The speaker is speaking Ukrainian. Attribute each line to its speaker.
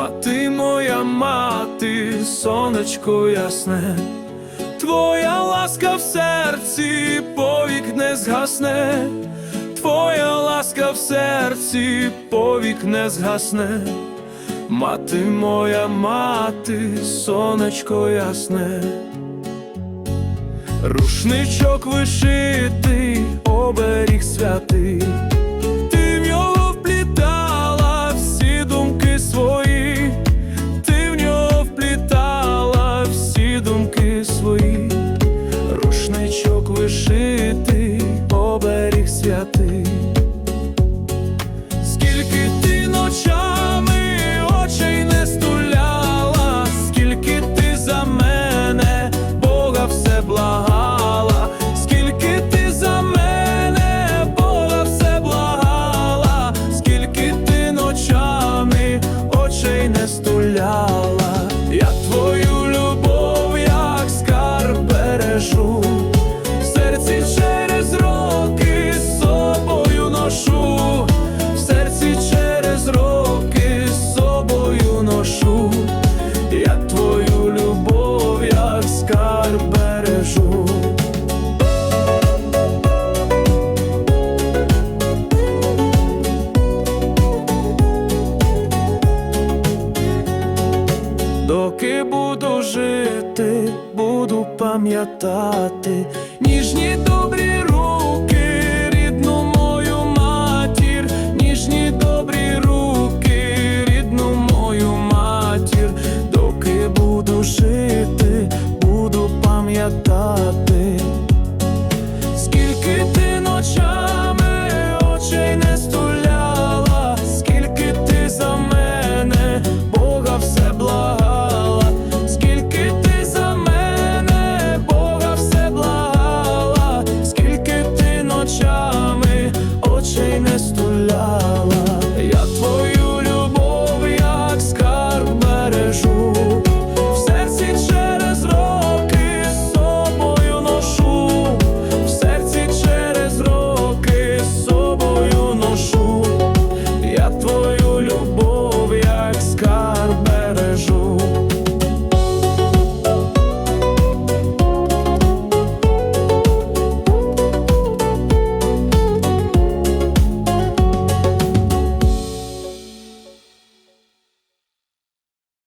Speaker 1: мама, ти моя мати, сонечко ясне, твоя ласка в серці повік не згасне, твоя ласка в серці повік не згасне, мати моя мати, сонечко ясне. Рушничок вишитий, оберіг святий. стуляла. буду жити, буду пам'ятати. Ніжні добрі руки, рідну мою матір, ніжні добрі руки, рідну мою матір, доки буду жити, буду пам'ятати, скільки ти.